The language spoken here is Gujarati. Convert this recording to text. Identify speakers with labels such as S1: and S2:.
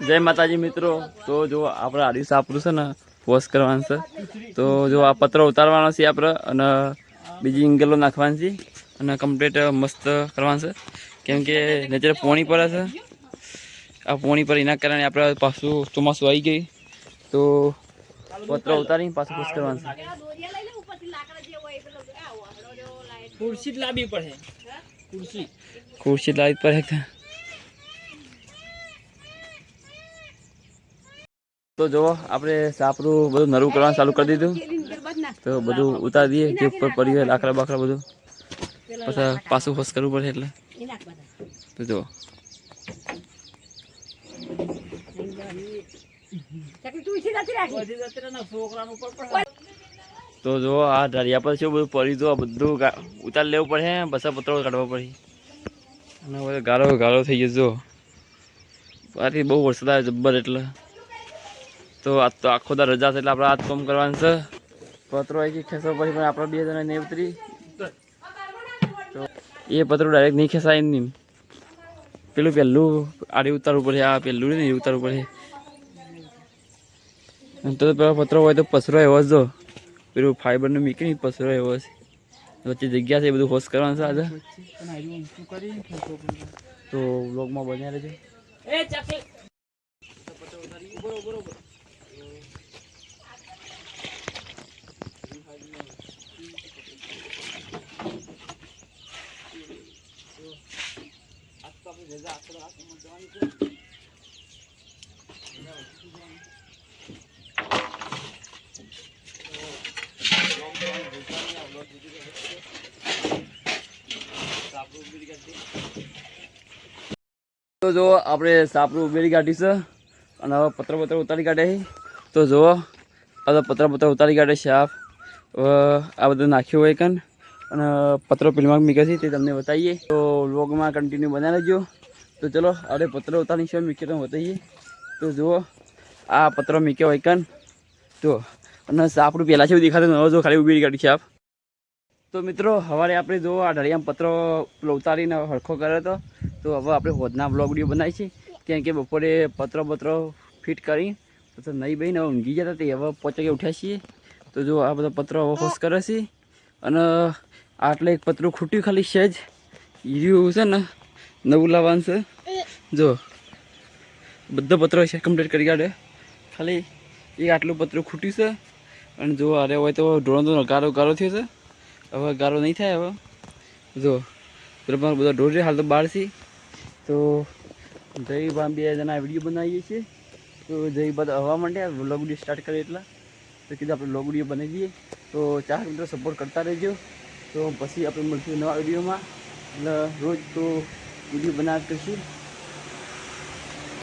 S1: જય માતાજી મિત્રો. તો જો આપણે આડી સાપરું છે ને વોશ કરવાનું છે. તો જો આ પત્ર ઉતારવાનો છે આપણે અને બીજી ઇંગલો નાખવાની છે અને કમ્પ્લીટ મસ્ત કરવાનું છે. કેમ કે નેચર પોણી પર છે. આ પોણી પર એના કારણે આપણે પાછું ચોમાસું આવી ગઈ તો પત્ર ઉતારી પાછું વોશ કરવાનું છે.
S2: ખુરશી લાવી પડે. ખુરશી
S1: ખુરશી લાવી પર તો જો આપણે સાપરું બધું નરું કરવાનું ચાલુ કરી દીધું. તો બધું ઉતારી દઈએ જે ઉપર પડી હોય, લાકડા બાકડા બધું. પછી પાછું ફસ કરવું પડે એટલે. તો જો તો જો આ ઢાળિયા પર શું બધું પડી જો આ બધું ઉતાર લેવું પડે પછી પત્રો કાઢવો પડે. અને બધો ગાળો ગાળો થઈ જજો આથી બહુ વરસાદ આવે, જબ્બર એટલે. તો આજ તો આખો દા રજા છે એટલે આપણે આજ કામ કરવાનું છે. પત્રો આવી ખેંચવા પછી પણ આપણે બે જણા નહીં ઉતરી તો એ પત્રો ડાયરેક્ટ નહીં ખેંચાય નહીં. પેલું પહેલું આડી ઉતારવું પડે, આ પહેલું નહીં ઉતારવું પડે. તો પેલો પત્રો હોય તો પસરો એવો જ જો. પેલું ફાઈબરનું મીકી પસરો એવો છે વચ્ચે જગ્યા છે એ બધું હોશ કરવાનું છે આજે. તો વ્લોગમાં બન્યા રહેજો. જો આપણે સાપરું ઉમેરી કાઢીશું અને હવે પત્ર પત્ર ઉતારી કાઢ્યા તો જુઓ, આ તો પત્ર પત્ર ઉતારી કાઢે છે આપ. આ બધું નાખ્યું હોય કન અને પત્રો પેલમાં મીકે છે, તે તમને બતાવીએ. તો વ્લોગમાં કન્ટિન્યુ બનાવી લેજો તો ચલો, આપણે પત્ર ઉતારી છે મીકે તો બતાવીએ. તો જુઓ, આ પત્ર મીકે હોય કન તો, અને આપણું પહેલાં છે દેખાતું હવે જો ખાલી ઊભી કાઢી છે આપ. તો મિત્રો સવારે આપણે જો આ ઢળિયામાં પત્રો ઉતારીને હરખો કર્યો હતો. તો હવે આપણે હોદના બ્લોગ વીડિયો બનાવી છે કેમ કે બપોરે પત્રો પત્રો ફિટ કરી પછી નહીં બહીને હવે ઊંઘી જતા તે હવે પાંચ વાગે ઉઠ્યા છીએ. તો જો આ બધા પત્રો હવે હોશ કરે છે. અને આટલે એક પતરું ખૂટ્યું ખાલી છે જ. ઈર્યું છે ને, નવું લાવવાનું છે. જો, બધા પત્રો છે કમ્પ્લીટ કરી કાઢે. ખાલી એક આટલું પતરું ખૂટ્યું છે. અને જો અરે હોય તો ઢોળો તો ગારો ગારો થયો છે. હવે ગારો નહીં થાય હવે. જો બધા છે, હાલ તો બહાર છે. તો જય બાંબી જણા વીડિયો બનાવીએ છીએ. તો જય બધા હવા માંડ્યા વ્લોગ સ્ટાર્ટ કરીએ એટલા. તો કીધું આપણે વ્લોગ વીડિયો બનાવી દઈએ. તો ચાર મિત્રો સપોર્ટ કરતા રહેજો. તો પછી આપણે મળશું નવા વિડીયોમાં. એટલે રોજ તો વીડિયો બનાવ કરીશું